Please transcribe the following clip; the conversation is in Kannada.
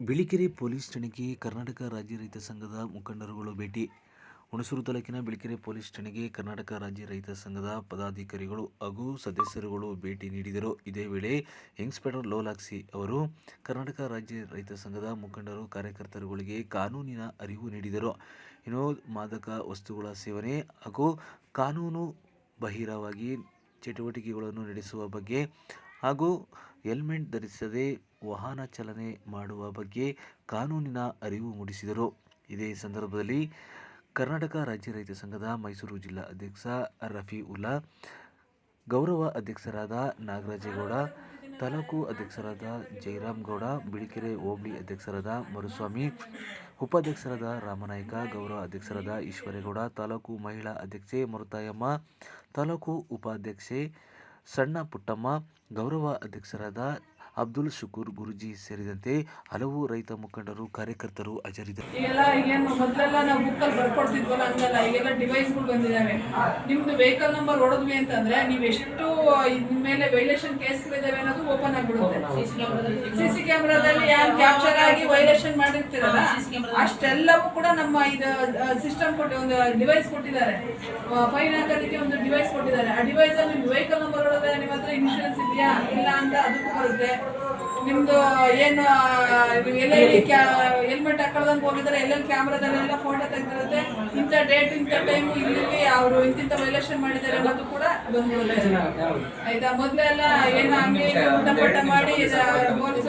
ಬಿಳಿಕೆರೆ ಪೊಲೀಸ್ ಠಾಣೆಗೆ ಕರ್ನಾಟಕ ರಾಜ್ಯ ರೈತ ಸಂಘದ ಮುಖಂಡರುಗಳು ಭೇಟಿ ಹುಣಸೂರು ತಾಲೂಕಿನ ಬಿಳಿಕೆರೆ ಪೊಲೀಸ್ ಠಾಣೆಗೆ ಕರ್ನಾಟಕ ರಾಜ್ಯ ರೈತ ಸಂಘದ ಪದಾಧಿಕಾರಿಗಳು ಹಾಗೂ ಸದಸ್ಯರುಗಳು ಭೇಟಿ ನೀಡಿದರು. ಇದೇ ವೇಳೆ ಇನ್ಸ್ಪೆಕ್ಟರ್ ಲೋಲಾಕ್ಸಿ ಅವರು ಕರ್ನಾಟಕ ರಾಜ್ಯ ರೈತ ಸಂಘದ ಮುಖಂಡರು, ಕಾರ್ಯಕರ್ತರುಗಳಿಗೆ ಕಾನೂನಿನ ಅರಿವು ನೀಡಿದರು. ಇನ್ನು ಮಾದಕ ವಸ್ತುಗಳ ಸೇವನೆ ಹಾಗೂ ಕಾನೂನು ಬಹಿರವಾಗಿ ಚಟುವಟಿಕೆಗಳನ್ನು ನಡೆಸುವ ಬಗ್ಗೆ ಹಾಗೂ ಹೆಲ್ಮೆಟ್ ಧರಿಸದೆ ವಾಹನ ಚಲನೆ ಮಾಡುವ ಬಗ್ಗೆ ಕಾನೂನಿನ ಅರಿವು ಮೂಡಿಸಿದರು. ಇದೇ ಸಂದರ್ಭದಲ್ಲಿ ಕರ್ನಾಟಕ ರಾಜ್ಯ ರೈತ ಸಂಘದ ಮೈಸೂರು ಜಿಲ್ಲಾ ಅಧ್ಯಕ್ಷ ರಫೀವುಲ್ಲಾ, ಗೌರವ ಅಧ್ಯಕ್ಷರಾದ ನಾಗರಾಜೇಗೌಡ, ತಾಲೂಕು ಅಧ್ಯಕ್ಷರಾದ ಜಯರಾಮ್ ಗೌಡ ಬಿಳಿಕೆರೆ ಹೋಬಳಿ ಅಧ್ಯಕ್ಷರಾದ ಮರುಸ್ವಾಮಿ, ಉಪಾಧ್ಯಕ್ಷರಾದ ರಾಮನಾಯ್ಕ, ಗೌರವ ಅಧ್ಯಕ್ಷರಾದ ಈಶ್ವರೇಗೌಡ, ತಾಲೂಕು ಮಹಿಳಾ ಅಧ್ಯಕ್ಷೆ ಮರುತಾಯಮ್ಮ, ತಾಲೂಕು ಉಪಾಧ್ಯಕ್ಷೆ ಸಣ್ಣ ಪುಟ್ಟಮ್ಮ ಗೌರವ ಅಧ್ಯಕ್ಷರಾದ ಅಬ್ದುಲ್ ಶುಕೂರ್ ಗುರುಜಿ ಸೇರಿದಂತೆ ಹಲವು ರೈತ ಮುಖಂಡರು ಕಾರ್ಯಕರ್ತರು ಹಾಜರಿದ್ದರು ಈಗೆಲ್ಲ ಈಗೇನು ಮೊದಲೆಲ್ಲ ನಾವು ಬುಕ್ಕಲ್ಲಿ ಬರ್ಕೊಡ್ತಿದ್ವಲ್ಲ ಹಂಗಲ್ಲ, ಈಗೆಲ್ಲ ಡಿವೈಸ್ಗಳು ಬಂದಿದ್ದಾವೆ ನಿಮ್ದು ವೆಹಿಕಲ್ ನಂಬರ್ ಹೊಡೆದ್ವಿ ಅಂತಂದ್ರೆ ನೀವು ಎಷ್ಟು ಮೇಲೆ ವೈಲೇಷನ್ ಕೇಸ್ಗಳಿದಾವೆ ಅನ್ನೋದು ಓಪನ್ ಆಗಿಬಿಡುತ್ತೆ. ಸಿ ಸಿ ಕ್ಯಾಮ್ರಾದಲ್ಲಿ ಕ್ಯಾಪ್ಚರ್ ಆಗಿ ವೈಲೇಷನ್ ಮಾಡಿರ್ತೀರಲ್ಲ, ಅಷ್ಟೆಲ್ಲವೂ ಕೂಡ ನಮ್ಮ ಇದು ಸಿಸ್ಟಮ್ ಕೊಟ್ಟು ಒಂದು ಡಿವೈಸ್ ಕೊಟ್ಟಿದ್ದಾರೆ. ಫೈನ್ ಹಾಕೋದಕ್ಕೆ ಒಂದು ಡಿವೈಸ್ ಕೊಟ್ಟಿದ್ದಾರೆ. ಆ ಡಿವೈಸ್ ಅಲ್ಲಿ ವೆಹಿಕಲ್ ನಂಬರ್ ಬರುತ್ತೆ ನಿಮ್ದು ಏನು ನೀವು ಎಲ್ಲೆಲ್ಲಿ ಹೆಲ್ಮೆಟ್ ಹಾಕೊಳ್ಳೋದನ್ ಹೋಗಿದ್ರೆ ಎಲ್ಲೆಲ್ಲಿ ಕ್ಯಾಮ್ರಾದಲ್ಲೆಲ್ಲ ಫೋಟೋ ತೆಗ್ದಿರುತ್ತೆ ಇಂಥ ಡೇಟ್ ಇಂಥ ಟೈಮ್ ಇಲ್ಲಿ ಅವರು ಇಂತಿಂತ ವೈಲೇಷನ್ ಮಾಡಿದ್ದಾರೆ ಅನ್ನೋದು ಕೂಡ ಆಯ್ತಾ? ಮೊದಲೆಲ್ಲ ಏನು ಹಂಗೆ ಮಾಡಿ ಮಾಡಿ